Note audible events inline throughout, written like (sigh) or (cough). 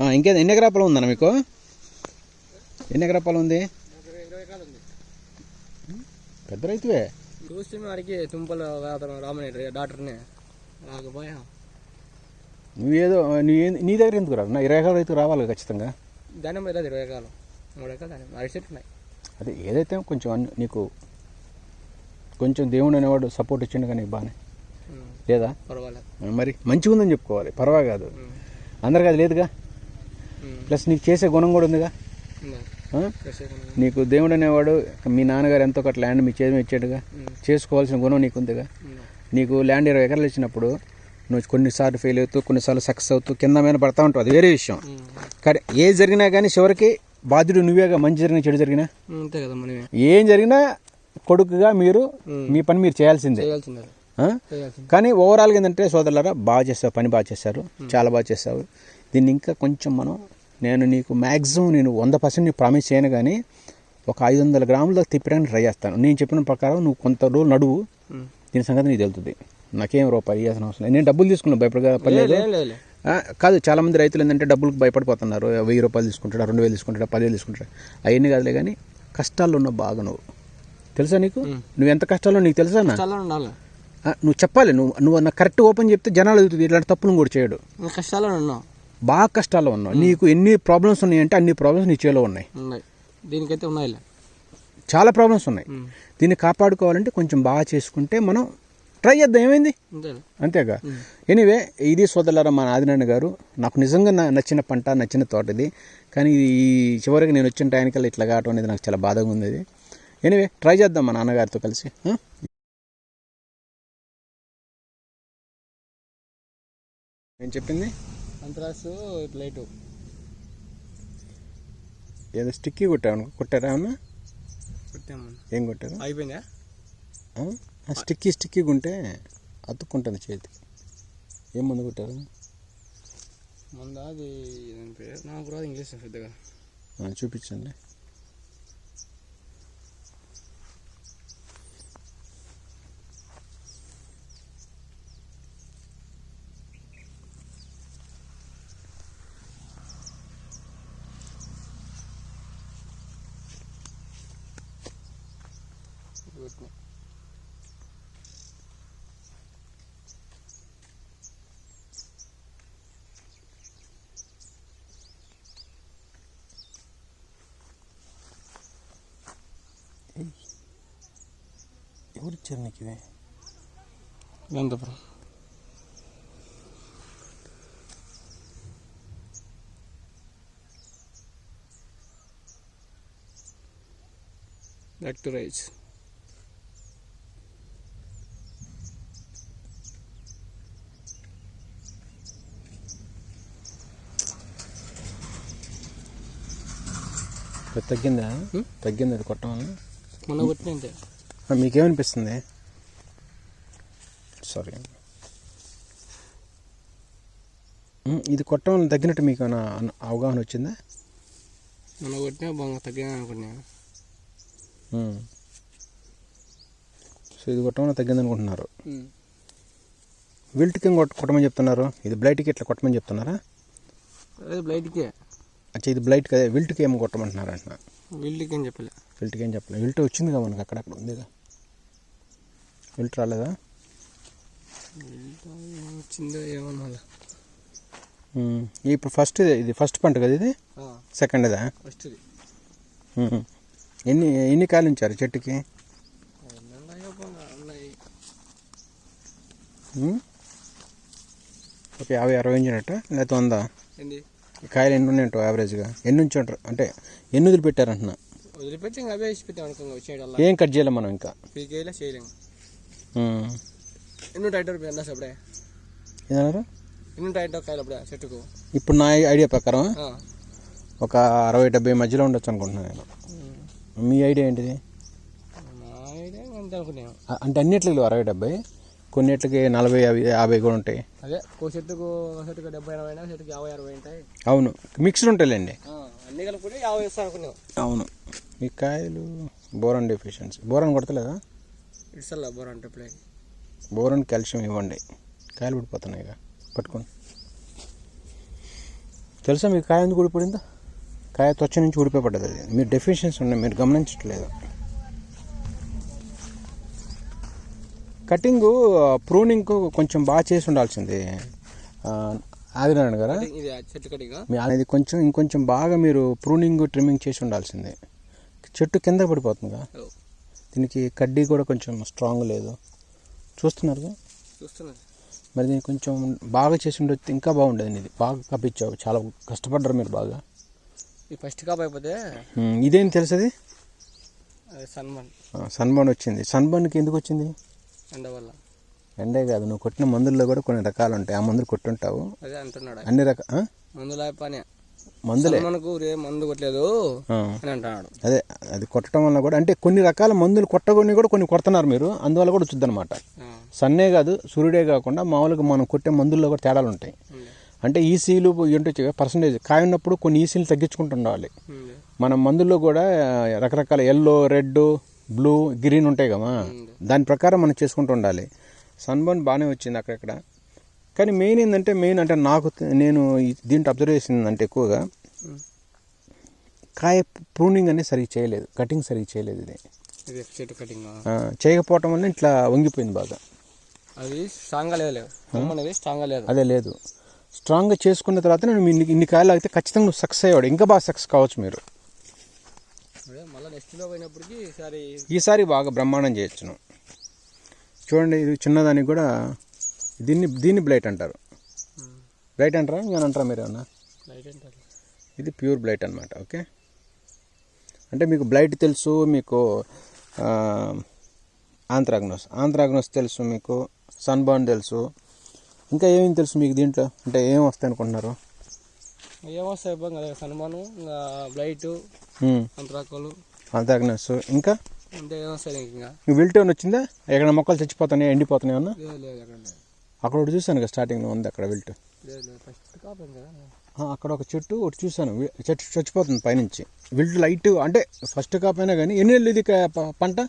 ఇంకేం ఎన్ని ఎకరా పొలం ఉందన్న మీకు? ఎన్ని ఎకరా పొలం ఉంది? పెద్ద రైతువే. చూస్తే వాడికి తుంపలు అతను రామని డాక్టర్ని. రాకపోయా? నువ్వేదో నీ నీ దగ్గర ఎందుకు రా నా ఇరవై ఎకరాల రైతు రావాలి ఖచ్చితంగా. లేదు ఇరవై ఎకరాలు. మూడు ఎకరాలు అరటి చెట్లు ఉన్నాయి. అదే ఏదైతే కొంచెం అన్ని నీకు కొంచెం దేవుడు అనేవాడు సపోర్ట్ ఇచ్చిండు కానీ బాగానే. లేదా? పర్వాలేదు. మరి మంచిగా ఉందని చెప్పుకోవాలి. పర్వా కాదు ఉమ్, అందరికి అది లేదుగా? ప్లస్ నీకు చేసే గుణం కూడా ఉందిగా. నీకు దేవుడు అనేవాడు మీ నాన్నగారు ఎంతో ఒకటి ల్యాండ్ మీ చేతి ఇచ్చాడుగా. చేసుకోవాల్సిన గుణం నీకు ఉందిగా. ఉందా? నీకు ల్యాండ్ ఇరవై ఎకరాలు ఇచ్చినప్పుడు నువ్వు కొన్నిసార్లు ఫెయిల్ అవుతూ కొన్నిసార్లు సక్సెస్ అవుతూ కింద మీద పడతా ఉంటావు. అది వేరే విషయం. కానీ ఏది జరిగినా కానీ చివరికి బాధ్యుడు నువ్వేగా మంచి జరిగిన చెడు జరిగినా? ఉమ్, అంతే కదా మనమే ఏం జరిగినా కొడుకుగా మీరు మీ పని మీరు చేయాల్సిందే. కానీ ఓవరాల్గా ఏంటంటే సోదరులారా బాగా చేస్తావు పని బాగా చేశారు చాలా బాగా చేస్తావు. దీన్ని ఇంకా కొంచెం మనం నేను నీకు మ్యాక్సిమం నేను వంద పర్సెంట్ నీకు ప్రామిస్ చేయను కానీ ఒక ఐదు వందల గ్రాముల తిప్పడానికి ట్రై చేస్తాను. నేను చెప్పిన ప్రకారం నువ్వు కొంత రోజులు నడువు. దీని సంగతి నీకు తెలుస్తుంది. నాకేం రూపాయి ఇవ్వాల్సిన అవసరం నేను డబ్బులు తీసుకున్నాను భయపడగా పని లేదు లే, లే, లే. ఆ, కాదు చాలా మంది రైతులు ఏంటంటే డబ్బులకు భయపడిపోతున్నారు. వెయ్యి రూపాయలు తీసుకుంటాడు రెండు వేలు తీసుకుంటాడు పదివేలు తీసుకుంటాడు? అవన్నీ కాదులే కానీ కష్టాల్లో ఉన్న బాగా నువ్వు. తెలుసా నీకు. నువ్వు ఎంత కష్టాల్లో నీకు తెలుసా నువ్వు చెప్పాలి నువ్వు నువ్వు నాకు కరెక్ట్ ఓపెన్ చెప్తే జనాలు ఇట్లాంటి తప్పులు కూడా చేయడు. కష్టాలు ఉన్నాం బాగా కష్టాల్లో ఉన్నావు. నీకు ఎన్ని ప్రాబ్లమ్స్ ఉన్నాయంటే అన్ని ప్రాబ్లమ్స్ నీ చేలో ఉన్నాయి. ఉన్నాయి. దీనికైతే ఉన్నాయిలే. చాలా ప్రాబ్లమ్స్ ఉన్నాయి. దీన్ని కాపాడుకోవాలంటే కొంచెం బాగా చేసుకుంటే మనం ట్రై చేద్దాం. ఏమైంది? అంతేగా. ఎనీవే ఇది సోదరులారా మా ఆదినాన్న గారు నాకు నిజంగా నచ్చిన పంట నచ్చిన తోట ఇది. కానీ ఈ చివరికి నేను వచ్చిన టైంకల్లా ఇట్లా కావటం అనేది నాకు చాలా బాధగా ఉంది ఇది. ఎనీవే ట్రై చేద్దాం మా నాన్నగారితో కలిసి? నేను చెప్పింది? అంతరాసు ప్లేటు ఏదో స్టిక్కీ కొట్టావు కొట్టారా అన్న పెట్టాము ఏం కొట్టారు అయిపోయిందా? స్టిక్కీ స్టిక్కీగా ఉంటే అతుక్కుంటుంది చేతికి ఏం మందు కొట్టారు ముందు అది పేరు? నాకు రాదు ఇంగ్లీష్ పెద్దగా. చూపించండి పెట్టినా. ఎవరు ఇచ్చారు నీకు ఇవి గంతపురం బ్యాక్ టు రైస్ అది తగ్గిందా హ్మ్? తగ్గింది అది కొట్టడం వల్ల మీకేమనిపిస్తుంది? సారీ ఇది కొట్టడం తగ్గినట్టు మీకు అవగాహన వచ్చిందా? మొన్న కొట్టినా బాగా తగ్గినా అనుకున్నా. సో ఇది కొట్టడం తగ్గింది అనుకుంటున్నారు. విల్ట్కి కొట్ట కొట్టమని చెప్తున్నారు. ఇది బ్లైట్కి ఇట్లా కొట్టమని చెప్తున్నారా? బ్లైట్కే అచ్చా ఇది బ్లైట్ కదా విల్ట్కి ఏమో కొట్టమంటున్నారు అంటున్నా. వీళ్ళకి ఏం చెప్పలే. విల్ట్కి ఏం చెప్పలేదు విల్ట్ వచ్చిందిగా మనకి అక్కడక్కడ ఉందిగా. విల్ట్ రాలేదా వచ్చిందో. ఇప్పుడు ఫస్ట్ ఇది ఫస్ట్ పంట కదా ఇది? సెకండ్ ఇదా? ఫస్ట్ ఇది. ఉమ్. ఎన్ని ఎన్ని కాయలు ఉంచారు చెట్టుకి? ఒక యాభై అరవై ఉంచినట్ట? లేకపోతే వందా? కాయలు ఎన్ని ఉన్నాయంట యావరేజ్గా ఎన్ని ఉంచుంటారు? అంటే ఎన్ని వదిలి పెట్టారంటున్నా వదిలిపెట్టి ఇంకా అవే వేసి పెట్టాం అనుకో వచ్చేయడం ఏం కట్ చేయాలి మనం ఇంకా? పీకేలా చేయలేము ఎన్నో టైటర్ అన్నా అప్పుడే ఏదన్నారు ఎన్నో టైటర్ కాయలు అప్పుడే చెట్టుకు ఇప్పుడు నా ఐడియా ప్రకారం. ఒక అరవై డెబ్బై మధ్యలో ఉండొచ్చు అనుకుంటున్నాను నేను. మీ ఐడియా ఏంటిది అనుకున్నాను అ- అంటే అన్నిట్లకి లేవు అరవై డెబ్బై కొన్నిట్లకి నలభై యాభై యాభై కూడా ఉంటాయి అదే ఓ చెట్టుకు ఒక చెట్టుకు డెబ్బై ఎనభై అయినా చెట్టుకు యాభై అరవై ఉంటాయి అవును మిక్స్డ్ ఉంటాయిలేండి అన్ని కలుపుకుంటే యాభై ఇస్తాను అవును ఈ కాయలు బోరాన్ డెఫిషియన్సీ బోరాన్ కొడతలేదా ఇట్సల్లా బోర్ అంటే ప్లే బోరాన్ కాల్షియం ఇవ్వండి. కాయలు పడిపోతున్నాయి ఇక పట్టుకోండి. తెలుసా మీకు కాయ ఎందుకు ఊడిపడిందో కాయ త్వచ నుంచి ఊడిపోయి అది. మీరు డెఫిషియన్స్ ఉన్నాయి మీరు గమనించట్లేదు. కటింగ్ ప్రూనింగ్ కొంచెం బాగా చేసి ఉండాల్సింది. ఆదినారాయణ గారా? అనేది కొంచెం ఇంకొంచెం బాగా మీరు ప్రూనింగ్ ట్రిమ్మింగ్ చేసి ఉండాల్సిందే. చెట్టు కింద పడిపోతుందిగా. దీనికి కడ్డీ కూడా కొంచెం స్ట్రాంగ్ లేదు. చూస్తున్నారుగా? చూస్తున్నారు. మరి దీనికి కొంచెం బాగా చేసి ఉండొచ్చు ఇంకా బాగుండేది ఇది బాగా కప్పించావు చాలా కష్టపడ్డారు మీరు బాగా. ఈ ఫస్ట్ కాప్ అయిపోతే ఇదేం తెలుసది? సన్మన్ సన్బర్న్ వచ్చింది. సన్బర్న్కి ఎందుకు వచ్చింది? ఎండ వల్ల. ఎండే కాదు నువ్వు కొట్టిన మందుల్లో కూడా కొన్ని రకాలు ఉంటాయి. ఆ మందులు కొట్టుంటావు. అదే అంటున్నాడు. అన్ని రక ఆ? మందుల పని మందులే. మనకు మందు కొట్టలేదు. అని అంటున్నాడు. అదే అది కొట్టడం వల్ల కూడా అంటే కొన్ని రకాల మందులు కొట్టకొని కూడా కొన్ని కొడుతున్నారు మీరు అందువల్ల కూడా వచ్చింది అనమాట. సన్నే కాదు సూర్యుడే కాకుండా మామూలుగా మనం కొట్టే మందుల్లో కూడా తేడాలు ఉంటాయి. అంటే ఈసీలు ఏంటో పర్సంటేజ్ కాయ ఉన్నప్పుడు కొన్ని ఈసీలు తగ్గించుకుంటూ ఉండాలి. మన మందుల్లో కూడా రకరకాల ఎల్లో రెడ్ బ్లూ గ్రీన్ ఉంటాయి కదా దాని ప్రకారం మనం చేసుకుంటూ ఉండాలి. సన్బర్న్ బాగానే వచ్చింది అక్కడక్కడ. కానీ మెయిన్ ఏంటంటే మెయిన్ అంటే నాకు నేను దీంట్లో అబ్జర్వ్ చేసింది అంటే ఎక్కువగా. కాయ ప్రూనింగ్ అనేది సరిగ్గా చేయలేదు. కటింగ్ సరిగ్గా చేయలేదు ఇది. చెట్టు కటింగ్ చేయకపోవటం వల్ల ఇట్లా వంగిపోయింది బాగా. అది స్ట్రాంగ్గా లేదు. అనేది స్ట్రాంగ్గా లేదు. అదే లేదు. స్ట్రాంగ్గా చేసుకున్న తర్వాత నేను ఇన్ని ఇన్ని కాయలు అయితే ఖచ్చితంగా నువ్వు సక్సెస్ అయ్యాడు ఇంకా బాగా సక్సెస్ కావచ్చు మీరు. ఈసారి ఈసారి బాగా బ్రహ్మాండం చేయొచ్చును. చూడండి ఇది చిన్నదానికి కూడా దీన్ని దీన్ని బ్లైట్ అంటారు. బ్లైట్ అంటారా? నేను అంటారా మీరు ఏమన్నా? ఇది ప్యూర్ బ్లైట్ అనమాట ఓకే? అంటే మీకు బ్లైట్ తెలుసు మీకు ఆ, ఆంథ్రాగ్నోస్ ఆంథ్రాగ్నోస్ తెలుసు మీకు సన్బర్న్ తెలుసు. ఇంకా ఏమేమి తెలుసు మీకు దీంట్లో? అంటే ఏం వస్తాయి అనుకుంటున్నారు? ఏమొస్తాయి కదా ఇంకా బ్లైట్ అంతరాకోలు ఇంకా? అంటే ఏమొస్తాయి నీకు ఇంకా? మీకు విల్ట్ ఏమైనా వచ్చిందా? ఎక్కడ మొక్కలు చచ్చిపోతున్నాయి ఎండిపోతున్నాయి లేదు అక్కడ ఒకటి చూశాను కదా స్టార్టింగ్లో ఉంది అక్కడ విల్ట్ అక్కడ ఒక చెట్టు ఒకటి చూశాను. చెట్టు చచ్చిపోతుంది పైనుంచి. విల్ట్ లైట్ అంటే ఫస్ట్ కాపైనా కానీ ఎన్ని ఏళ్ళు ఇది పంట?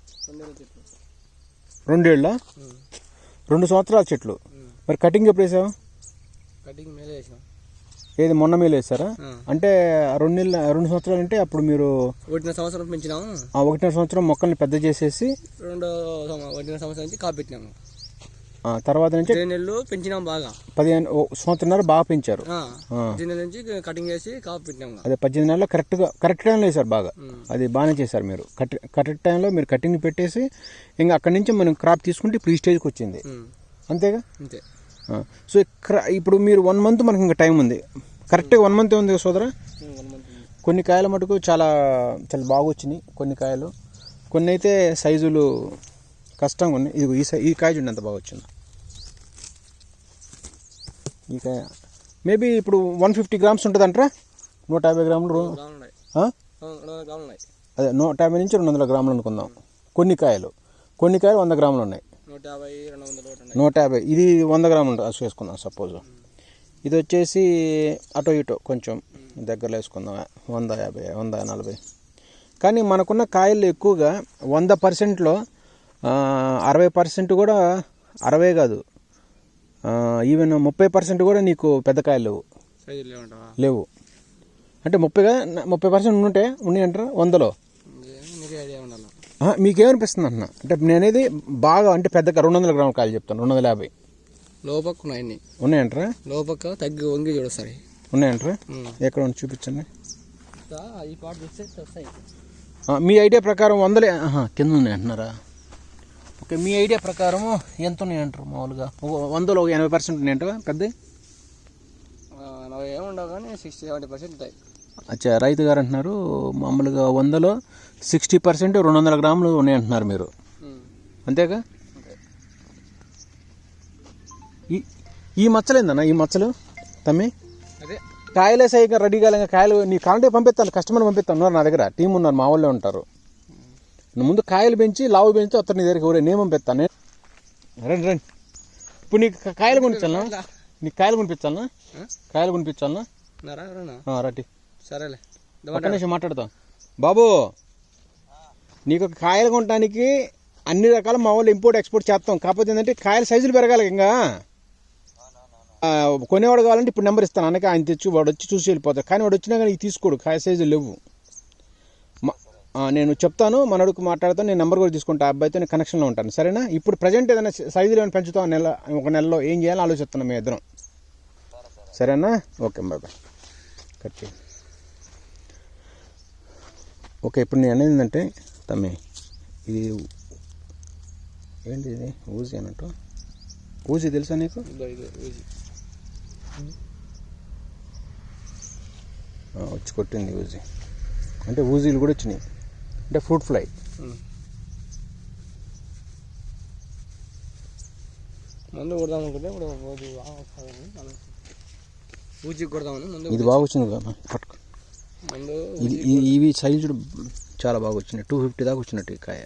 రెండేళ్ళ. రెండు సంవత్సరాల చెట్లు. మరి కటింగ్ ఎప్పుడు వేసావు? కటింగ్ మేలే ఏది మొన్న మేలు వేసారా. అంటే రెండు నెలల రెండు సంవత్సరాలు అంటే అప్పుడు మీరు ఒకటిన సంవత్సరం పెంచినాం. ఆ ఒకటిన్నర సంవత్సరం మొక్కల్ని పెద్ద చేసేసి రెండో సంవ- ఒకటిన సంవత్సరం నుంచి కాపు పెట్టినాము. తర్వాత నుంచి నెలలు పెంచినాం బాగా. పదిహేను సంవత్సరంన్నర బాగా పెంచారు. నెలల నుంచి కటింగ్ చేసి కాపు అదే పద్దెనిమిది నెలల్లో కరెక్ట్గా కరెక్ట్ టైంలో వేసారు బాగా. అది బాగానే చేశారు మీరు. కరెక్ట్ కరెక్ట్ టైంలో మీరు కటింగ్ పెట్టేసి ఇంకా అక్కడి నుంచి మనం క్రాప్ తీసుకుంటే ఇప్పుడు ఈ స్టేజ్కి వచ్చింది. అంతేగా? అంతే. సో ఇప్పుడు మీరు వన్ మంత్ మనకి ఇంకా టైం ఉంది. కరెక్ట్గా వన్ మంత్ ఉంది సోదరా. కొన్ని కాయల మటుకు చాలా చాలా బాగా వచ్చినాయి కొన్ని కాయలు. కొన్ని అయితే సైజులు కష్టంగా ఉన్నాయి. ఇది ఈ సై ఈ కాయ చూడండి ఎంత బాగా వచ్చింది. కాయ మేబీ ఇప్పుడు వన్ ఫిఫ్టీ గ్రామ్స్ ఉంటుంది అంటారా నూట యాభై గ్రాములు అదే నూట యాభై నుంచి రెండు వందల గ్రాములు అనుకుందాం. కొన్ని కాయలు. కొన్ని కాయలు వంద గ్రాములు ఉన్నాయి. నూట యాభై. ఇది వంద గ్రాములు వేసుకుందాం సపోజ్. ఇది వచ్చేసి అటో ఇటో కొంచెం దగ్గరలో వేసుకుందాం. వంద యాభై వంద నలభై. కానీ మనకున్న కాయలు ఎక్కువగా వంద పర్సెంట్లో అరవై పర్సెంట్ కూడా అరవై కాదు. ఈవెన్ ముప్పై పర్సెంట్ కూడా నీకు పెద్ద కాయలు లేవు. లేవు. అంటే ముప్పైగా ముప్పై పర్సెంట్ ఉంటే ఉన్నాయంటారా? వందలో? మీకేమనిపిస్తుంది అన్న? అంటే నేనేది బాగా అంటే పెద్దగా రెండు వందల గ్రాముల కాయలు చెప్తాను రెండు వందల యాభై. లోపక్క ఉన్నాయంటారా? లోపక్క తగ్గి వంగి చూడొస్తాయి ఉన్నాయంటారా. ఎక్కడ ఉంది చూపించండి. మీ ఐడియా ప్రకారం వందలే కింద ఉన్నాయి అంటున్నారా? ఓకే మీ ఐడియా ప్రకారం ఎంత ఉన్నాయి అంటారు మామూలుగా వందలో ఒక ఎనభై పర్సెంట్ ఉన్నాయంట పెద్ద నలభై ఏమి ఉండవు కానీ సిక్స్టీ సెవెంటీ పర్సెంట్ ఉంటాయి. అచ్చా రైతు గారు అంటున్నారు మామూలుగా వందలో సిక్స్టీ పర్సెంట్ రెండు వందల గ్రాములు ఉన్నాయి అంటున్నారు మీరు. అంతేగా? ఈ ఈ మచ్చలు ఏందన్న ఈ మచ్చలు? తమ్మి? అదే. కాయలే సైగా రెడీ కాలేక కాయలు నీ కాలంటే పంపిస్తాను కస్టమర్ పంపిస్తాను ఉన్నారు నా దగ్గర టీం ఉన్నారు మా వాళ్ళే ఉంటారు. ముందు కాయలు పెంచి లావు పెంచి వస్తారు నీ దగ్గరికి ఎవరే నేను పంపిస్తాను నేను రండి రండి. ఇప్పుడు నీకు కాయలు కొనిపించాలనా? నీకు కాయలు కొనిపించాలనా? కాయలు కొనిపించాలనా? రట్టి సరేలే. ఒక్క నిమిషం మాట్లాడతాం. బాబు నీకు కాయలు కొనడానికి అన్ని రకాల మా వాళ్ళు ఇంపోర్ట్ ఎక్స్పోర్ట్ చేస్తాం. కాకపోతే ఏంటంటే కాయల సైజులు పెరగాలి ఇంకా. కొనేవాడు కావాలంటే ఇప్పుడు నెంబర్ ఇస్తాను. అనగా ఆయన తెచ్చి వాడు వచ్చి చూసి వెళ్ళిపోతాడు. కానీ వాడు వచ్చినా కానీ తీసుకోడు. కాయ సైజు లేవు. నేను చెప్తాను మనడుకు మాట్లాడతాను నేను నెంబర్ కూడా తీసుకుంటా అబ్బాయితో నేను కనెక్షన్లో ఉంటాను సరేనా? ఇప్పుడు ప్రజెంట్ ఏదైనా సైజులు ఏమైనా పెంచుతాం నెల ఒక నెలలో ఏం చేయాలో ఆలోచిస్తున్నాం మీ ఇద్దరం. సరేనా? Okay bye bye. కట్ చేయి. ఓకే ఇప్పుడు నేను అనేది ఏంటంటే తమ్మి ఇది ఏంటి ఇది? ఊజీ అన్నట్టు? ఊజీ తెలుసా నీకు? వచ్చి కొట్టింది ఊజీ. అంటే ఊజీలు కూడా వచ్చినాయి. అంటే ఫ్రూట్ ఫ్లై. మందు కొడదాం అనుకుంటే ఇప్పుడు కొడదామని ముందు ఇది బాగా వచ్చింది కదా పట్టుకో మందు ఇవి సైజు చూడు చాలా బాగా వచ్చినాయి. టూ ఫిఫ్టీ దాకా వచ్చినట్టు ఈ కాయ.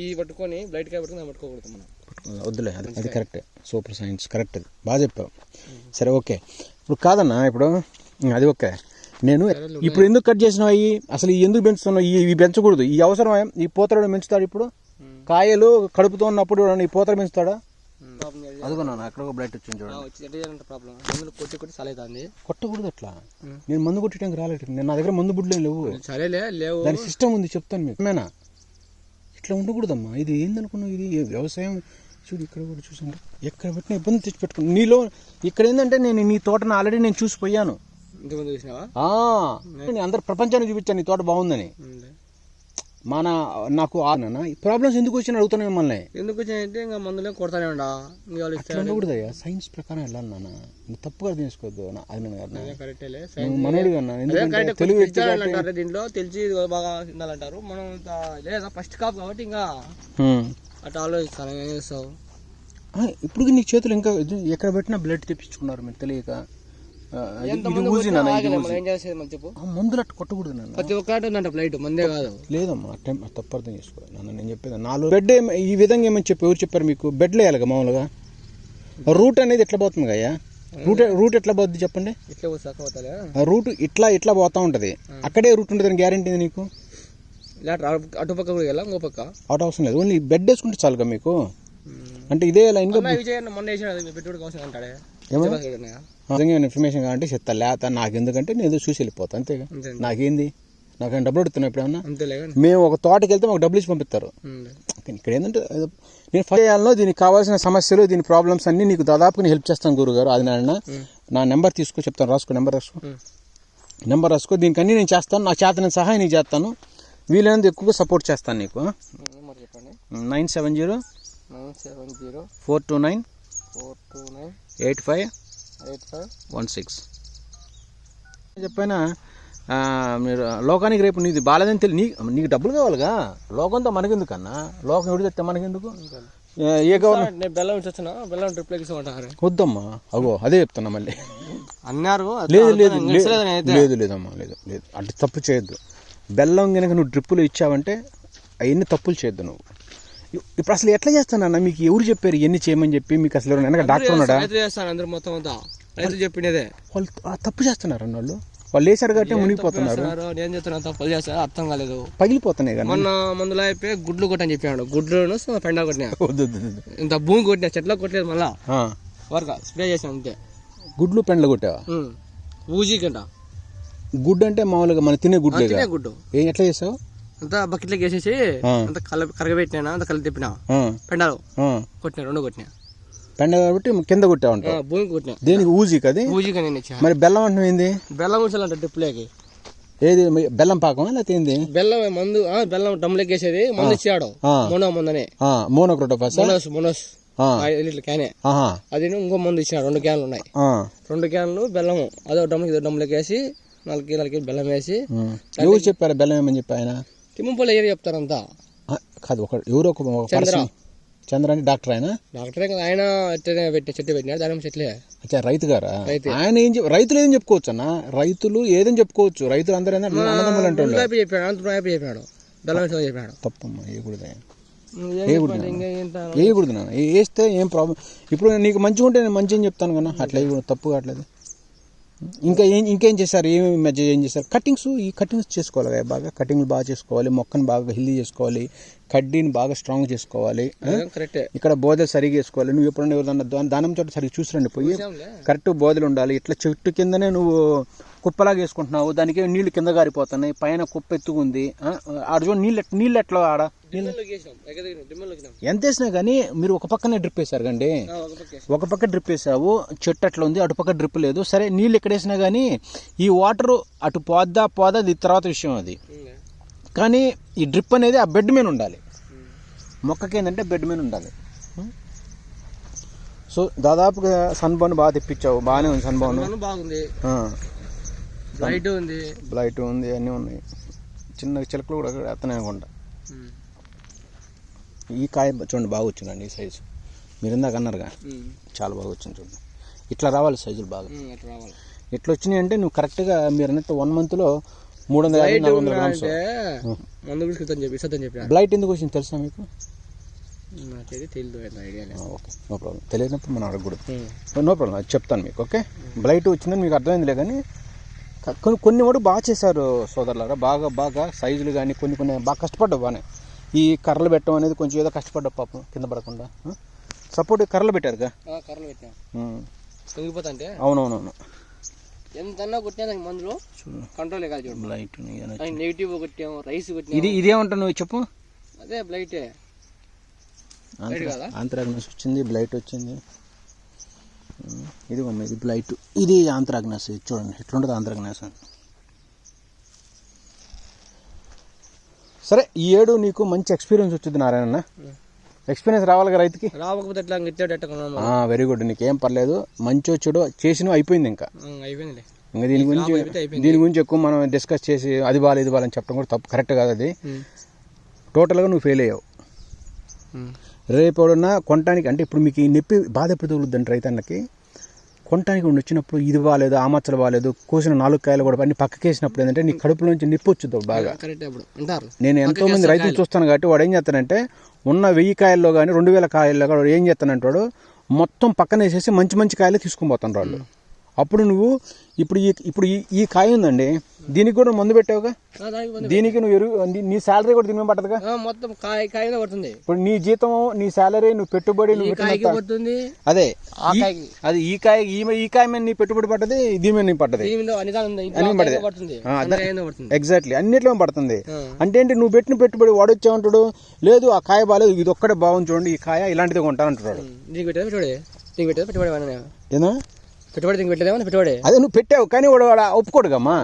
ఈ పట్టుకొని బ్లైట్ కాయ పట్టుకొని పట్టుకోకూడదు మనం. వద్దులే అది అది కరెక్టే సూపర్ సైన్స్ కరెక్ట్ అది. బాగా చెప్పావు. సరే ఓకే. ఇప్పుడు కాదన్నా ఇప్పుడు అది ఓకే. నేను ఇప్పుడు ఎందుకు కట్ చేసినావు అవి అసలు ఎందుకు పెంచుతున్నావు? ఇవి పెంచకూడదు. ఈ అవసరం ఈ పోతడు పెంచుతాడు ఇప్పుడు? కాయలు కడుపుతో ఉన్నప్పుడు ఈ పోతడు పెంచుతాడా? ప్రాబ్లం చేయాలి. అదిగో నాన్న అక్కడ ఒక బ్లైట్ వచ్చింది చూడండి. ప్రాబ్లం మందులు కొట్టి కొట్టి కొట్టకూడదు అట్లా. నేను మందు కొట్టడానికి రాలేదు. నేను నా దగ్గర మందు బుడ్లేం లేవు. సరేలే లేవు. దాని సిస్టమ్ ఉంది చెప్తాను మీకు. మేనా ఇట్లా ఉండకూడదమ్మా. ఇది ఏందనుకున్నావు? ఇది వ్యవసాయం? చూడు ఇక్కడ కూడా చూసండి ఎక్కడ పెట్టినా ఇబ్బంది తెచ్చి పెట్టుకున్నాను నీలో ఇక్కడ ఏంటంటే నేను నీ తోటను ఆల్రెడీ నేను చూసిపోయాను. నేను అందరు ప్రపంచాన్ని చూపించాను నీ తోట బాగుందని. మన నాకు ప్రాబ్లమ్స్ ఎందుకు వచ్చిన అడుగుతాను మిమ్మల్ని. ఎందుకు వచ్చినాయంటే ఇంకా మందులే కొడతానే ఉండా. ఉండకూడదయ్యా. సైన్స్ ప్రకారం వెళ్ళాలి నాన్న. నువ్వు తప్పుగా నా- అది నేను కాదు మనోడు కన్నా తెలుగు వ్యక్తి కాబట్టి అంటారు దీంట్లో. తెలిసి బాగా తినాలంటారు మనం లేదా ఫస్ట్ కాప్ కాబట్టి ఇంకా. అట్లా ఆలోచిస్తాను. ఏం చేస్తావు? ఇప్పుడు నీ చేతులు ఇంకా ఎక్కడ పెట్టినా బ్లడ్ తెప్పించుకున్నారు మీరు తెలియక. మందులు అట్టు కొట్టకూడదు నాన్న. ప్రతి ఒక్కటి ఫ్లైట్ మందే కాదు. లేదమ్మా టైం తప్పు అర్థం చేసుకో నాన్న నేను చెప్పేది నాలుగు బెడ్ ఈ విధంగా ఏమని చెప్పి ఎవరు చెప్పారు మీకు? బెడ్లు వేయాలిగా మామూలుగా? రూట్ అనేది ఎట్లా పోతుంది అయ్యా రూట్ రూట్ ఎట్లా పోద్ది చెప్పండి? రూట్ ఇట్లా ఇట్లా పోతా ఉంటుంది. అక్కడే రూట్ ఉంటుందని గ్యారంటీ నీకు? ఇలా అటుపక్క కూడా వెళ్ళాం ఇంకో పక్క? అవుట్ అవసరం లేదు. ఓన్లీ బెడ్ వేసుకుంటే చాలుగా మీకు? అంటే ఇదే లైన్గా మొన్న పెట్టుబడి కోసం అంటాడే. నిజంగా ఇన్ఫర్మేషన్ కావాలంటే చెప్తా. లేత నాకు ఎందుకంటే నేను చూసి వెళ్ళిపోతా అంతేగా అంతే నాకేంది? నాకు డబ్బులు అడుగుతున్నా ఎప్పుడన్నా మేము ఒక తోటకి వెళ్తే మాకు డబ్బులు ఇచ్చి పంపిస్తారు. ఇక్కడ ఏంటంటే నేను ఫస్ట్ చేయాలో దీనికి కావాల్సిన సమస్యలు దీని ప్రాబ్లమ్స్ అన్ని నీకు దాదాపుగా నేను హెల్ప్ చేస్తాను గురుగారు అది నాన్న నా నెంబర్ తీసుకో చెప్తాను రాసుకో నెంబర్ రాసుకో. నెంబర్ రాసుకో దీనికి అన్ని నేను చేస్తాను నా చేత నేను సహాయం నీకు చేస్తాను. వీలైనంత ఎక్కువగా సపోర్ట్ చేస్తాను నీకు nine seven zero nine seven zero four two nine four two nine eight five one six చెప్పైనా? ఆ, మీరు లోకానికి రేపు నీది బాలేదని తెలియదు నీ నీకు డబ్బులు కావాలిగా? లోకంతో మనకెందుకన్నా? లోకం ఎవడు చెప్తే మనకెందుకు? ఏ- ఏ గవర్నమెంట్? నేను బెల్లం నుంచి వచ్చిన? బెల్లం ఇస్తామంటారు వద్దమ్మా. అగో అదే చెప్తున్నా మళ్ళీ. అన్నారు లేదు లేదు లేదు లేదు లేదమ్మా లేదు లేదు. అటు తప్పు చేయొద్దు. బెల్లం కనుక నువ్వు డ్రిప్పులు ఇచ్చావంటే అవన్నీ తప్పులు చేయొద్దు నువ్వు. ఇప్పుడు అసలు ఎట్లా చేస్తానన్న మీకు ఎవరు చెప్పారు ఇవన్నీ చేయమని చెప్పి? మీకు అసలు ఎవరైనా వెనక డాక్టర్ ఉన్నాడా? చేస్తాను అందరు మొత్తం అంతా. రైతు చెప్పిండేదే వాళ్ళు తప్పు చేస్తున్నారు అన్న వాళ్ళు? వాళ్ళు వేసారు కాబట్టి మునిగిపోతున్నారు. నేను చెప్తున్నా తప్పులు చేస్తాను అర్థం కాలేదు. పగిలిపోతున్నాయి కానీ మొన్న మందులో అయిపోయి గుడ్లు కొట్టని చెప్పాడు గుడ్లను పెండ కొట్టినా. (laughs) ఇంత భూమి కొట్టినా చెట్లకు కొట్టలేదు మళ్ళా. వర్క స్ప్రే చేసాను అంతే. గుడ్లు పెండ్లు కొట్టావా. ఊజీ కంట గుడ్డు అంటే మామూలుగా మనం తినే తినే గుడ్డు. ఏం ఎట్లా చేసావు? అంతా బకెట్లోకి వేసేసి. అంత కల కరగబెట్టినా అంత కలిపి తిప్పినా. పెండాలు. కొట్టినా రెండు కొట్టినా. పెండ కాబట్టి కింద కొట్టావు ఆ, అంటావు భూమి కొట్టినా. దేనికి? ఊజీ కది ఊజీ కానీ మరి బెల్లం అంటే ఏంది? బెల్లం ఉంచాలంట డిప్పులేకి ఏది? బెల్లం పాకమా లేకపోతే ఏంది? బెల్లం మందు ఆ, బెల్లం డమ్ములోకి వేసేది మందు ఇచ్చాడు. మోనో మందని ఆ, మోనోక్రోటోఫాస్ మోనోస్ మోనోస్. ఐదు లీటర్ క్యానే. అది ఇంకో మందు ఇచ్చినాడు రెండు క్యాన్లు ఉన్నాయి. రెండు క్యాన్లు బెల్లము. అదో డమ్ము ఇదో డమ్ములోకి వేసి నాలుగు కిలోలకి బెల్లం వేసి. ఎవరు చెప్పారు బెల్లం ఏమని చెప్పి ఆయన? తిమ్మంపల్లి ఏరియా చెప్తారంతా. కాదు ఒక ఎవరో ఒక పర్సన్. చంద్ర అని డాక్టర్ ఆయన? డాక్టర్ ఆయన ఎట్లనే పెట్టి చెట్టు పెట్టినాడు దాని చెట్లే. అచ్చా రైతు గారా. ఆయన ఏం రైతులు ఏం చెప్పుకోవచ్చు అన్న? రైతులు ఏదని చెప్పుకోవచ్చు. రైతులు అందరూ అన్నదమ్ములు అంటే చెప్పాడు అయిపోయి చెప్పాడు బెల్లం చెప్పాడు. తప్పమ్మా వేయకూడదు ఏం ఇంకా ఏంట వేయకూడదు నాన్న. వేస్తే ఏం ప్రాబ్లం ఇప్పుడు నీకు మంచిగా ఉంటే నేను మంచి అని చెప్తాను కదా అట్లా వేయకూడదు తప్పు కావట్లేదు. ఇంకా ఏం ఇంకేం చేశారు? ఏమి మధ్య ఏం చేశారు? కటింగ్స్ ఈ కటింగ్స్ చేసుకోవాలి బాగా. కటింగ్లు బాగా చేసుకోవాలి. మొక్కను బాగా హెల్దీ చేసుకోవాలి. కడ్డీని బాగా స్ట్రాంగ్ చేసుకోవాలి? కరెక్టే ఇక్కడ బోధలు సరిగా వేసుకోవాలి నువ్వు ఎప్పుడన్నా ఎవరన్నా దానం చోట సరిగ్గా చూసిరండి పోయి? కరెక్ట్ బోధలు ఉండాలి. ఇట్లా చెట్టు కిందనే నువ్వు కుప్పలాగా వేసుకుంటున్నావు దానికి నీళ్ళు కింద గారిపోతున్నాయి పైన కుప్ప ఎత్తుకుంది? ఆడ చూడు నీళ్ళు నీళ్ళు ఎట్లా ఆడ? ఎంత వేసినా కానీ మీరు ఒక పక్కనే డ్రిప్ వేశారు కండి ఒక పక్క డ్రిప్ వేసావు చెట్టు అట్లా ఉంది అటు పక్క డ్రిప్ లేదు. సరే నీళ్ళు ఎక్కడ వేసినా కానీ ఈ వాటర్ అటు పోద్దా పోదా అది తర్వాత విషయం అది. కానీ ఈ డ్రిప్ అనేది ఆ బెడ్ మీద ఉండాలి. మొక్కకి ఏంటంటే బెడ్ మీద ఉండాలి. సో దాదాపుగా సన్బర్న్ బాగా తెప్పించావు బాగానే ఉంది సన్బర్న్ మనం బాగుంది. లైట్ ఉంది. లైట్ ఉంది అన్నీ ఉన్నాయి. చిన్న చిలకలు కూడా ఎత్తనే అనుకుంటా. ఈ కాయ చూడండి బాగా వచ్చిందండి ఈ సైజు. మీరు ఇందాక అన్నారుగా. చాలా బాగా వచ్చింది చూడండి. ఇట్లా రావాలి సైజులు బాగా. ఇట్లా వచ్చినాయి అంటే నువ్వు కరెక్ట్గా మీరు అన్నట్టు వన్ మంత్లో మూడు వందల నాలుగు వందల గ్రామ్స్ చెప్పి బ్లైట్ ఎందుకు వచ్చింది తెలుసా మీకు? ఓకే. నో ప్రాబ్లం తెలియనప్పుడు మనం అడగకూడదు. నో ప్రాబ్లం అది చెప్తాను మీకు ఓకే? బ్లైట్ వచ్చిందని మీకు అర్థమైందిలే కానీ కొన్ని కొన్ని కూడా బాగా చేశారు సోదరులారా. బాగా బాగా సైజులు కానీ కొన్ని కొన్ని బాగా కష్టపడ్డావు బాగానే ఈ కర్రలు పెట్టడం అనేది కొంచెం ఏదో కష్టపడ్డావు పాపం కింద పడకుండా సపోర్ట్ కర్రలు పెట్టారుగా? కర్రలు. తొంగిపోతా అంటే? అవునవునవును. ఎంతన్నా కొట్టినా మందులు కంట్రోల్ కాదు చూడు. బ్లైట్ నెగిటివ్ కొట్టాము రైస్ కొట్టాము ఇది ఇదేమంటావు నువ్వు చెప్పు. అదే బ్లైటే? ఆంధ్రాగ్నస్ వచ్చింది బ్లైట్ వచ్చింది. ఇది ఇది బ్లైట్ ఇది ఆంధ్రాగ్నస్ ఇది చూడండి ఎట్లుంటుంది ఆంధ్రాగ్నస్ సరే ఈ ఏడు నీకు మంచి ఎక్స్పీరియన్స్ వచ్చింది నారాయణ ఎక్స్పీరియన్స్ రావాలి కదా రైతుకి? ఎట్లా కొన్నాము వెరీ గుడ్ నీకేం పర్లేదు. మంచో చెడు చేసినవి అయిపోయింది ఇంకా. ఇంకా దీని గురించి. దీని గురించి ఎక్కువ మనం డిస్కస్ చేసి అది బాగాలేదు ఇది బాగాలని చెప్పడం కూడా తప్పు కరెక్ట్ కాదు అది. టోటల్గా నువ్వు ఫెయిల్ అయ్యావు. ఉమ్. రేపు ఎవడన్నా కొనటానికి అంటే ఇప్పుడు మీకు ఈ నొప్పి బాధ తగులుద్దండి రైతన్నకి? కొనటానికి వచ్చినప్పుడు ఇది బాగాలేదు ఆ మచ్చలు బాగాలేదు కోసిన నాలుగు కాయలు కూడా అన్ని పక్కకేసినప్పుడు ఏంటంటే నీ కడుపులో నుంచి నొప్పి వచ్చింది బాగా. నేను ఎంతో మంది రైతులు చూస్తాను కాబట్టి వాడు ఏం చేస్తానంటే ఉన్న వెయ్యి కాయల్లో కానీ రెండు వేల కాయల్లో కానీ వాడు ఏం చేస్తానంటే వాడు మొత్తం పక్కన వేసేసి మంచి మంచి కాయలే తీసుకుని పోతాను వాళ్ళు అప్పుడు నువ్వు ఇప్పుడు ఈ ఇప్పుడు ఈ ఈ కాయ ఉందండి. దీనికి కూడా మందు పెట్టావుగా? దానికి నువ్వు ఎరువు నీ- నీ శాలరీ కూడా దీని పట్టదుగా మొత్తం కాయ కాయ పడుతుంది. ఇప్పుడు నీ జీతం నీ శాలరీ నువ్వు పెట్టుబడి పడుతుంది. అదే. అది ఈ కాయ ఈ ఈ కాయ మీద నీ పెట్టుబడి పడ్డది దీని మీద నీ పడ్డది. అన్ని ఎగ్జాక్ట్లీ అన్నిట్లో పడుతుంది. అంటే ఏంటి నువ్వు పెట్టిన పెట్టుబడి వాడు వచ్చామంటాడు లేదు ఆ కాయ బాగాలేదు ఇది ఒక్కడే బాగుంది చూడండి ఈ కాయ ఇలాంటిది కొంటానంటాడు ఉమ్. దీనికి దీనికి పెట్టేదా పెట్టుబడి ఏనా? పెట్టుబడి దీనికి పెట్టలేదా పెట్టుబడి? అదే నువ్వు పెట్టావు కానీ వాడు వాడు ఒప్పుకోడుగమ్మా.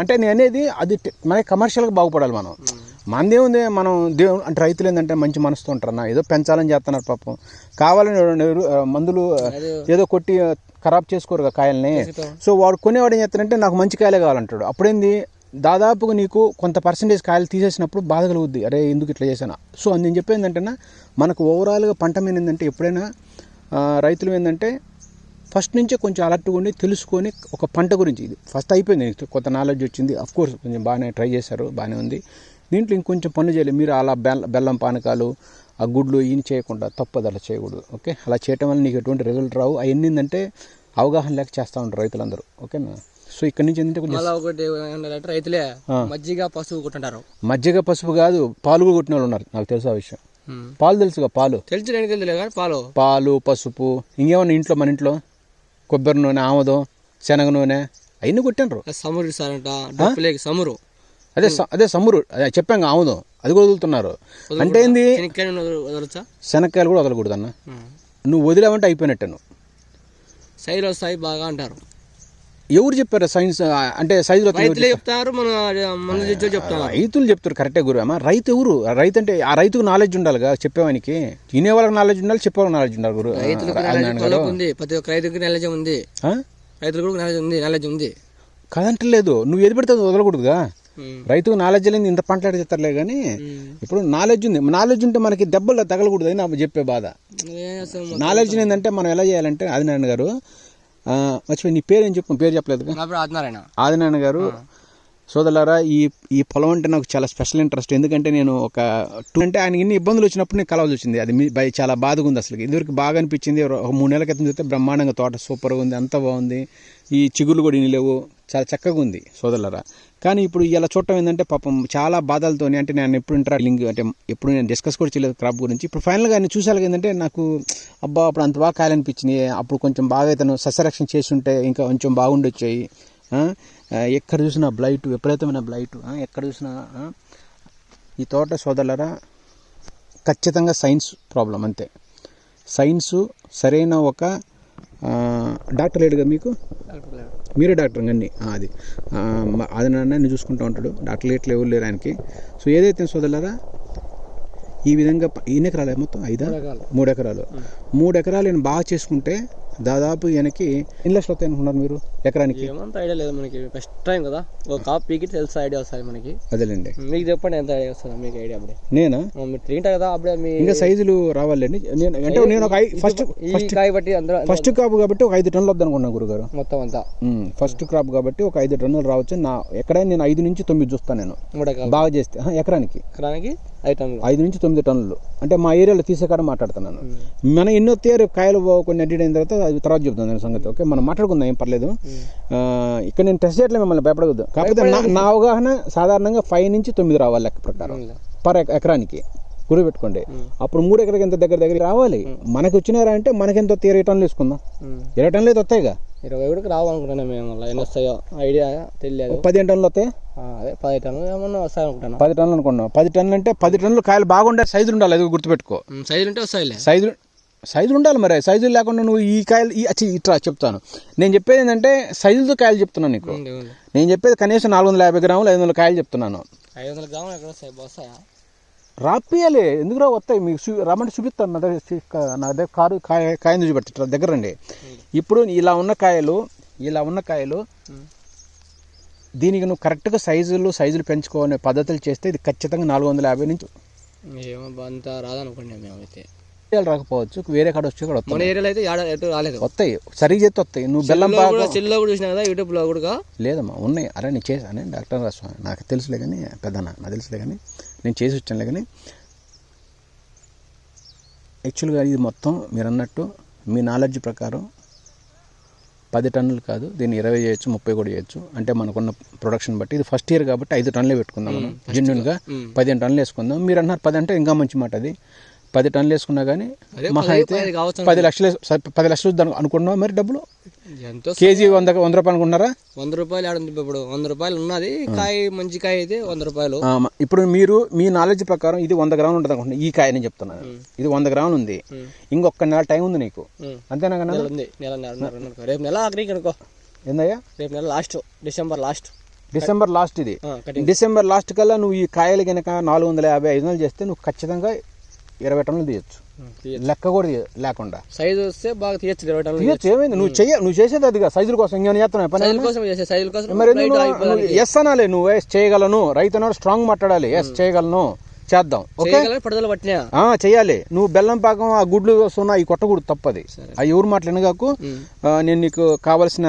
అంటే నేను అనేది అది మనకి కమర్షియల్గా బాగుపడాలి మనం. మనదేముంది మనం దేవుడు అంటే రైతులు ఏంటంటే మంచి మనసుతో ఉంటారు అన్న. ఏదో పెంచాలని చేస్తున్నారు పాపం. కావాలని మందులు. ఏదో కొట్టి ఖరాబ్ చేసుకోరు కదా కాయల్ని. సో వాడు కొనేవాడు ఏం చేస్తాడంటే నాకు మంచి కాయలే కావాలంటాడు. అప్పుడేంది దాదాపుగా నీకు కొంత పర్సంటేజ్ కాయలు తీసేసినప్పుడు బాధ కలుగుద్ది. అరే ఎందుకు ఇట్లా చేశాను? సో అది నేను చెప్పేది ఏంటంటే మనకు ఓవరాల్గా పంట మీద ఏంటంటే ఎప్పుడైనా రైతులు ఏంటంటే ఫస్ట్ నుంచే కొంచెం అలర్ట్గా ఉండి తెలుసుకొని ఒక పంట గురించి ఇది ఫస్ట్ అయిపోయింది. కొత్త నాలెడ్జ్ వచ్చింది. అఫ్ కోర్స్ కొంచెం బాగానే ట్రై చేశారు బాగానే ఉంది. దీంట్లో ఇంకొంచెం పనులు చేయాలి. మీరు అలా బెల్ల బెల్లం పానకాలు ఆ గుడ్లు ఈయన చేయకుండా తప్పదు అలా చేయకూడదు. ఓకే అలా చేయటం వల్ల నీకు ఎటువంటి రిజల్ట్ రావు. అవన్నీ ఏంటంటే అవగాహన లేక చేస్తూ ఉంటారు రైతులందరూ. ఓకేనా సో ఇక్కడ నుంచి ఏంటంటే కొంచెం ఒకటి రైతులే మజ్జిగ పసుపు కొట్టుంటారు. మజ్జిగ పసుపు కాదు పాలు కూడా కొట్టిన వాళ్ళు ఉన్నారు. నాకు తెలుసు ఆ విషయం. పాలు తెలుసుగా పాలు? తెలిసి పాలు. పాలు పసుపు ఇంకేమన్నా ఇంట్లో మన ఇంట్లో? కొబ్బరి నూనె ఆముదం శనగ నూనె అవన్నీ కొట్టినరు సమురు ఇస్తారంట డప్పులేకి సమురు. అదే అదే సమ్మురు అదే చెప్పాం ఆముదం. అది కూడా వదులుతున్నారు. అంటే ఏంది? శనక్కాయలు కూడా వదలకూడదు అన్న నువ్వు వదిలేవంటే అయిపోయినట్టు నువ్వు. సైజులు వస్తాయి బాగా అంటారు. ఎవరు చెప్పారు సైన్స్ అంటే సైజులో రైతులే చెప్తారు మన చెప్తారు. రైతులు చెప్తారు కరెక్టే గురు అమ్మా. రైతు ఎవరు? రైతు అంటే ఆ రైతుకు నాలెడ్జ్ ఉండాలిగా చెప్పేవానికి. తినే వాళ్ళకి నాలెడ్జ్ ఉండాలి చెప్పేవాళ్ళకి నాలెడ్జ్ ఉండాలి గురు రైతులకు. ఉంది. ప్రతి ఒక్క రైతుకి నాలెడ్జ్ ఉంది. ఆ? రైతులకు కూడా నాలెడ్జ్ ఉంది నాలెడ్జ్ ఉంది. కాదంటలేదు నువ్వు ఏది పెడితే వదలకూడదుగా. రైతుకు నాలెడ్జ్ లేని ఇంత పంటలాడి చెప్తారులే కానీ. ఇప్పుడు నాలెడ్జ్ ఉంది. నాలెడ్జ్ ఉంటే మనకి దెబ్బలు తగలకూడదు అని చెప్పే బాధ. నాలెడ్జ్ ఏంటంటే మనం ఎలా చేయాలంటే ఆదినారాయణ గారు మర్చిపోయి నీ పేరు ఏం చెప్పు పేరు పేరు ఆదినారాయణ. ఆదినారాయణ గారు సోదరులారా ఈ ఈ పొలం అంటే నాకు చాలా స్పెషల్ ఇంట్రెస్ట్. ఎందుకంటే నేను ఒక టూ అంటే ఆయన ఇన్ని ఇబ్బందులు వచ్చినప్పుడు నేను కలవాల్సి వచ్చింది. అది మీ బై చాలా బాధగా ఉంది అసలు ఇదివరకు బాగా అనిపించింది. ఒక మూడు నెలల క్రితం చూస్తే బ్రహ్మాండంగా తోట సూపర్గా ఉంది అంతా బాగుంది. ఈ చిగుళ్ళు కూడా ఇన్ని లేవు. చాలా చక్కగా ఉంది సోదరులారా. కానీ ఇప్పుడు ఇలా చూడటం ఏంటంటే పాపం చాలా బాధలతోని అంటే నేను ఎప్పుడు ఇంటర్లింగ్ అంటే ఎప్పుడు నేను డిస్కస్ కూడా చేయలేదు క్రాప్ గురించి. ఇప్పుడు ఫైనల్గా నేను చూసాను ఏంటంటే నాకు అబ్బా అప్పుడు అంత బాగా కాయాలనిపించింది అప్పుడు కొంచెం బాగా ఇతను సస్యరక్షణ చేసి ఉంటే ఇంకా కొంచెం బాగుండొచ్చాయి. ఎక్కడ చూసినా బ్లైట్ విపరీతమైన బ్లైట్ ఎక్కడ చూసినా ఈ తోట సోదరులరా ఖచ్చితంగా సైన్స్ ప్రాబ్లం అంతే. సైన్సు సరైన ఒక డాక్టర్ లేడుగా మీకు? మీరే డాక్టర్ అన్నీ అది. అది నన్ను చూసుకుంటూ ఉంటాడు. డాక్టర్ ఎట్లా ఎవరు లేరు ఆయనకి. సో ఏదైతే సోదరులారా ఈ విధంగా ఎన్ని ఎకరాలు మొత్తం? ఐదా. మూడు ఎకరాలు. మూడు ఎకరాలు. నేను బాగా చేసుకుంటే దాదాపు ఈయనకి ఎన్ని లక్షలు వస్తాయి అనుకున్నారు మీరు ఎకరానికి? ఏమంత ఐడియా లేదు మనకి. ఫస్ట్ టైం కదా. ఒక కాప్ పీకి తెలుసు ఐడియా వస్తుంది మనకి? అదేలేండి. మీకు చెప్పండి ఎంత ఐడియా వస్తుందా మీకు ఐడియా అప్పుడే. నేనా? మీరు తింటారు కదా అప్పుడే మీ ఇంకా సైజులు రావాలండి. నేను అంటే నేను ఒక ఫస్ట్ ఫస్ట్ కాయ బట్టి అందరూ ఫస్ట్ క్రాప్ కాబట్టి ఒక ఐదు టన్నులు వద్దనుకున్నాను గురుగారు. మొత్తం అంతా. ఫస్ట్ క్రాప్ కాబట్టి ఒక ఐదు టన్నులు రావచ్చు. నా ఎక్కడైనా నేను ఐదు నుంచి తొమ్మిది చూస్తాను నేను. బాగా చేస్తే ఎకరానికి? ఎకరానికి ఐదు టన్నులు. ఐదు నుంచి తొమ్మిది టన్నులు. అంటే మా ఏరియాలో తీసే కాడ మాట్లాడుతున్నాను. మన ఎన్నో తేరు కాయలు కొన్ని అడ్డీ అయిన తర్వాత అది తర్వాత చెప్తాను దాని సంగతి ఓకే? మనం మాట్లాడుకుందాం ఏం పర్లేదు. ఇక్కడ నేను టెస్ట్ చేయట్లేదు మిమ్మల్ని భయపడకూడదు కాకపోతే నా అవగాహన సాధారణంగా ఫైవ్ నుంచి తొమ్మిది రావాలి లెక్క ప్రకారం. పర్ ఎక- ఎకరానికి. గురి పెట్టుకోండి. అప్పుడు మూడు ఎకరానికి ఎంత దగ్గర దగ్గర రావాలి? మనకి వచ్చినారా అంటే మనకి ఎంత వస్తాయి ఇరవై టన్నులు వేసుకుందాం. ఇరవై టన్నులు అయితే వస్తాయిగా? ఇరవై ఒకటికి రావాలనుకుంటున్నాను మేము ఎన్ని వస్తాయో ఐడియా తెలియదు. పదిహేను టన్నులు వస్తాయి? అదే పది టన్నులు ఏమన్నా వస్తాయి అనుకుంటాను పది టన్నులు అనుకున్నాం పది టన్నులు అంటే పది టన్నులు కాయలు బాగుండే సైజులు ఉండాలి. అది గుర్తుపెట్టుకో. సైజులు ఉంటే వస్తాయిలే. సైజు సైజులు ఉండాలి మరి సైజులు లేకుండా నువ్వు ఈ కాయలు ఈ అచ్చి ఇట్లా చెప్తాను. నేను చెప్పేది ఏంటంటే సైజులతో కాయలు చెప్తున్నాను నీకు. నేను చెప్పేది కనీసం నాలుగు వందల యాభై గ్రాములు ఐదు వందల కాయలు చెప్తున్నాను. ఐదు వందల గ్రాములు ఎక్కడ వస్తాయి వస్తాయా రాపియాలి ఎందుకు రా వస్తాయి? మీకు చూ రమ్మంటే చూపిస్తాను నా దగ్గర నా దగ్గర కారు కాయ కాయను చూపెట్టి దగ్గర రండి. ఇప్పుడు ఇలా ఉన్న కాయలు ఇలా ఉన్న కాయలు దీనికి నువ్వు కరెక్ట్గా సైజులు సైజులు పెంచుకోనే పద్ధతులు చేస్తే ఇది ఖచ్చితంగా నాలుగు వందల యాభై నుంచి ఏమో అంత రాదనుకున్నాం మేము కాయలు రాకపోవచ్చు వేరే కాడ వచ్చి కూడా మన వస్తాయి ఏరియాలో అయితే ఎటు రాలేదు. వస్తాయి సరిగ్గా చేస్తే వస్తాయి. నువ్వు బెల్లం పాకం కూడా చూసినా కదా యూట్యూబ్లో కూడా లేదమ్మా ఉన్నాయి. అరే నేను చేశాను డాక్టర్ రాస్వామి నాకు తెలుసులే కానీ పెద్దన నాకు తెలుసులే కానీ నేను చేసి వచ్చానులే కానీ యాక్చువల్గా ఇది మొత్తం మీరు అన్నట్టు మీ నాలెడ్జ్ ప్రకారం పది టన్నులు కాదు దీన్ని ఇరవై చేయొచ్చు ముప్పై కూడా చేయొచ్చు. అంటే మనకున్న ప్రొడక్షన్ బట్టి ఇది ఫస్ట్ ఇయర్ కాబట్టి ఐదు టన్నులే పెట్టుకుందాం మనం. జెన్యున్గా పదిహేను టన్నులు వేసుకుందాం. మీరు అన్నారు పది అంటే ఇంకా మంచి మాట అది. పది టన్నులు వేసుకున్నా కానీ మహా పది- అయితే పది లక్షలు పది లక్షలు అనుకున్నావా మరి డబ్బులు? ఎంతో కేజీ వంద వంద రూపాయలు అనుకున్నారా? వంద రూపాయలు ఆడ ఉంది ఇప్పుడు? వంద రూపాయలు ఉన్నది. కాయ మంచి కాయ అయితే వంద రూపాయలు. ఇప్పుడు మీరు మీ నాలెడ్జ్ ప్రకారం ఇది వంద గ్రాములు ఉంటుంది అనుకుంటున్నా. ఈ కాయ నేను చెప్తున్నాను ఇది వంద గ్రాములు ఉంది. ఇంకొక నెల టైం ఉంది నీకు. అంతేనా ఉంది. నెల నెల అనుకో. రేపు నెల ఆఖరికి అనుకో ఏందయ్యా? రేపు నెల last. December last. December last ఇది. డిసెంబర్ లాస్ట్ కల్లా నువ్వు ఈ కాయలు కనుక నాలుగు వందల యాభై ఐదు వందలు చేస్తే నువ్వు ఖచ్చితంగా ఇరవై టన్నులు తీయచ్చు. లెక్క కూడా లేకుండా. సైజు వస్తే బాగా తీయచ్చు ఇరవై టన్నులు తీయచ్చు ఏమైంది? నువ్వు చెయ్య నువ్వు చేసేది అదిగా సైజుల కోసం ఇంకా చేస్తున్నావు? పని సైజుల కోసం చేసే సైజుల కోసం మరి బయట ఎందుకు ఆగిపోవడానికి. ఎస్ అనాలి నువ్వు ఎస్ చేయగలను. రైతు అన్నాడు స్ట్రాంగ్ మాట్లాడాలి. ఎస్ చేయగలను. చేద్దాం ఓకే? పడుదల పట్టినా? చెయ్యాలి నువ్వు బెల్లం పాకం ఆ గుడ్లు సున్నా ఈ కొట్టకూడదు తప్పది. ఆ ఎవరు మాట్లాడినగాకు నేను నీకు కావలసిన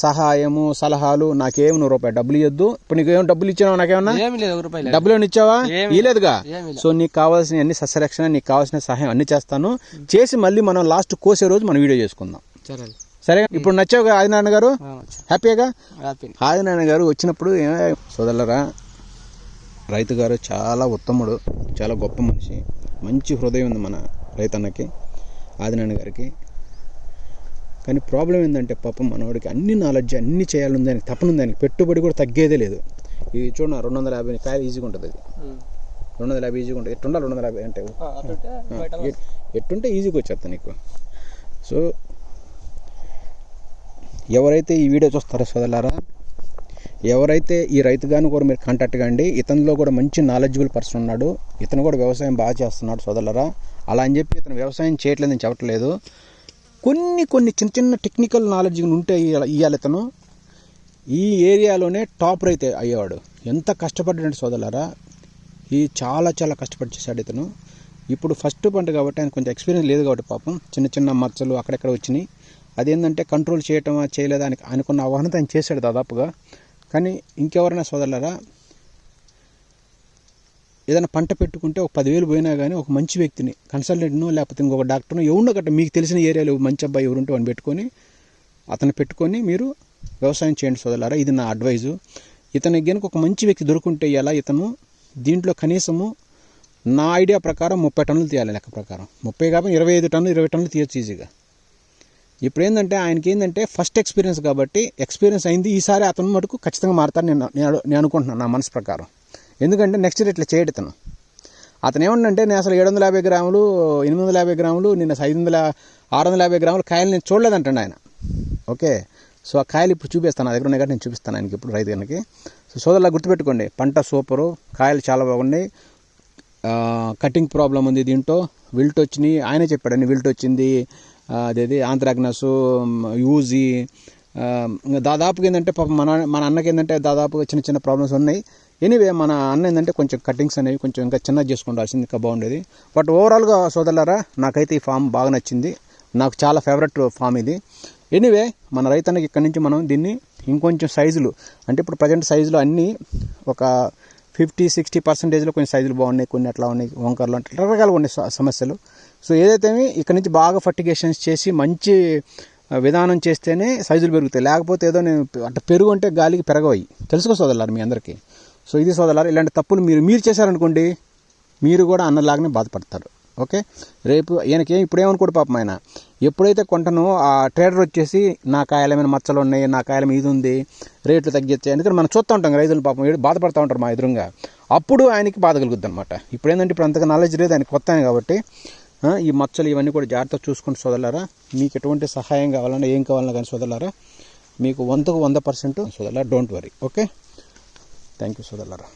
సహాయము సలహాలు నాకేం నువ్వు రూపాయి డబ్బులు ఇవ్వద్దు ఇప్పుడు నీకు ఏం డబ్బులు ఇచ్చినావు నాకేమన్నా? రూపాయలు. డబ్బులు ఇచ్చావా? ఏమీ ఇవ్వలేదుగా ఏమీ సో నీకు కావాల్సిన అన్ని సస్యరక్షణ నీకు కావాల్సిన సహాయం అన్ని చేస్తాను. చేసి మళ్ళీ మనం లాస్ట్ కోసే రోజు మనం వీడియో చేసుకుందాం. సరే సరే ఇప్పుడు నచ్చావుగా ఆదినారాయణ గారు. హ్యాపీగా హ్యాపీ ఆదినారాయణ గారు వచ్చినప్పుడు సోదరులరా రైతు గారు చాలా ఉత్తముడు చాలా గొప్ప మనిషి. మంచి హృదయం ఉంది మన రైతన్నకి ఆదినారాయణ గారికి. కానీ ప్రాబ్లం ఏంటంటే పాపం మనవాడికి అన్ని నాలెడ్జ్ అన్ని చేయాలని దానికి తపన ఉంది. దానికి పెట్టుబడి కూడా తగ్గేదే లేదు. ఇది చూడ రెండు వందల యాభై కాయలు ఈజీగా ఉంటుంది అది. రెండు వందల యాభై ఈజీగా ఉంటుంది. ఎట్టుండా రెండు వందల యాభై అంటే? ఎట్టుంటే ఈజీగా వచ్చేస్తా నీకు. సో ఎవరైతే ఈ వీడియో చూస్తారో సోదరులారా ఎవరైతే ఈ రైతు కూడా మీరు కాంటాక్ట్ కండి. ఇతనిలో కూడా మంచి నాలెడ్జబుల్ పర్సన్ ఉన్నాడు. ఇతను కూడా వ్యవసాయం బాగా చేస్తున్నాడు సోదరులరా. అలా అని చెప్పి ఇతను వ్యవసాయం చేయట్లేదని చెప్పట్లేదు. కొన్ని కొన్ని చిన్న చిన్న టెక్నికల్ నాలెడ్జ్ ఉంటే ఇవ్వాలి ఇతను. ఈ ఏరియాలోనే టాప్ రైతే అయ్యేవాడు. ఎంత కష్టపడ్డాడు సోదరులరా. ఈ చాలా చాలా కష్టపడి చేశాడు ఇతను. ఇప్పుడు ఫస్ట్ పంట కాబట్టి ఆయన కొంచెం ఎక్స్పీరియన్స్ లేదు కాబట్టి పాపం. చిన్న చిన్న మచ్చలు అక్కడెక్కడ వచ్చినాయి. అదేంటంటే కంట్రోల్ చేయటమా చేయలేదా అని అనుకున్న అవగాహన ఆయన చేశాడు దాదాపుగా. కానీ ఇంకెవరైనా సోదరులరా ఏదైనా పంట పెట్టుకుంటే ఒక పదివేలు పోయినా కానీ ఒక మంచి వ్యక్తిని కన్సల్టెంట్ను లేకపోతే ఇంకొక డాక్టర్ను ఎవరినో గట్ట మీకు తెలిసిన ఏరియాలో మంచి అబ్బాయి ఎవరుంటే వాడిని పెట్టుకొని అతను పెట్టుకొని మీరు వ్యవసాయం చేయండి సోదరులారా. ఇది నా అడ్వైజు ఇతనికి కనుక ఒక మంచి వ్యక్తి దొరుకుంటే ఎలా ఇతను దీంట్లో కనీసము నా ఐడియా ప్రకారం ముప్పై టన్నులు తీయాలి లెక్క ప్రకారం. ముప్పై కాబట్టి ఇరవై ఐదు టన్నులు ఇరవై టన్నులు తీయచ్చు ఈజీగా ఇప్పుడు ఏంటంటే ఆయనకి ఏంటంటే ఫస్ట్ ఎక్స్పీరియన్స్ కాబట్టి ఎక్స్పీరియన్స్ అయింది. ఈసారి అతను మటుకు ఖచ్చితంగా మారుతాను నేను నేను నేను అనుకుంటున్నాను నా మనసు ప్రకారం. ఎందుకంటే నెక్స్ట్ ఇయర్ ఇట్లా చేయడు తను. అతను ఏమంటే నేను అసలు ఏడు వందల యాభై గ్రాములు ఎనిమిది వందల యాభై గ్రాములు నేను ఐదు వందల ఆరు వందల యాభై గ్రాములు కాయలు నేను చూడలేదంటండి ఆయన. ఓకే? సో ఆ కాయలు ఇప్పుడు చూపిస్తాను. నా దగ్గర ఉన్నాయి కాబట్టి నేను చూపిస్తాను ఆయనకి ఇప్పుడు రైతు రైతునికి సో సోదరులా గుర్తుపెట్టుకోండి. పంట సూపరు కాయలు చాలా బాగున్నాయి. కటింగ్ ప్రాబ్లం ఉంది దీంట్లో. విల్ట్ వచ్చినాయి. ఆయనే చెప్పాడండి విల్ట్ వచ్చింది. అదేది ఆంథ్రాగ్నస్ యూజీ దాదాపుగా ఏంటంటే పాప మన మన అన్నకి ఏంటంటే దాదాపుగా చిన్న చిన్న ప్రాబ్లమ్స్ ఉన్నాయి. ఎనీవే మన అన్న ఏంటంటే కొంచెం కటింగ్స్ అనేవి కొంచెం ఇంకా చిన్నది చేసుకుండాల్సింది ఇంకా బాగుండేది. బట్ ఓవరాల్గా సోదరులారా నాకైతే ఈ ఫామ్ బాగా నచ్చింది. నాకు చాలా ఫేవరెట్ ఫామ్ ఇది. ఎనీవే మన రైతన్నకి ఇక్కడ నుంచి మనం దీన్ని ఇంకొంచెం సైజులు అంటే ఇప్పుడు ప్రజెంట్ సైజులు అన్నీ ఒక ఫిఫ్టీ సిక్స్టీ పర్సెంటేజ్లో కొన్ని సైజులు బాగున్నాయి కొన్ని అట్లా ఉన్నాయి వంకర్లు అంటే రకరకాలుగా ఉన్నాయి సమస్యలు. సో ఏదైతే ఇక్కడ నుంచి బాగా ఫర్టిగేషన్స్ చేసి మంచి విధానం చేస్తేనే సైజులు పెరుగుతాయి. లేకపోతే ఏదో నేను అంటే పెరుగు అంటే గాలికి పెరగవయి తెలుసుకో సోదరులారు మీ అందరికీ. సో ఇది సోదరులారు ఇలాంటి తప్పులు మీరు మీరు చేశారనుకోండి మీరు కూడా అన్నలాగానే బాధపడతారు. ఓకే? రేపు ఈయనకి ఇప్పుడు ఏమనుకోడు పాపం ఆయన. ఎప్పుడైతే కొంటనో ఆ ట్రేడర్ వచ్చేసి నా కాయల మీద మచ్చలు ఉన్నాయి నా కాయల మీద ఇది ఉంది రేట్లు తగ్గించాయి ఎందుకంటే మనం చూస్తూ ఉంటాం రైతులు పాపం ఏడు బాధపడుతూ ఉంటారు మా ఎదురుగా. అప్పుడు ఆయనకి బాధ కలుగుద్ది అనమాట ఇప్పుడు ఏంటంటే ఇప్పుడు అంతగా నాలెడ్జ్ లేదు ఆయన కొత్త ఆయన కాబట్టి ఈ మచ్చలు ఇవన్నీ కూడా జాగ్రత్తగా చూసుకుంటూ సోదరులారా మీకు ఎటువంటి సహాయం కావాలన్నా ఏం కావాలన్నా కానీ సోదరులారా మీకు వందకు వంద పర్సెంట్ సోదరులారా don't worry okay thank you సోదరులారా.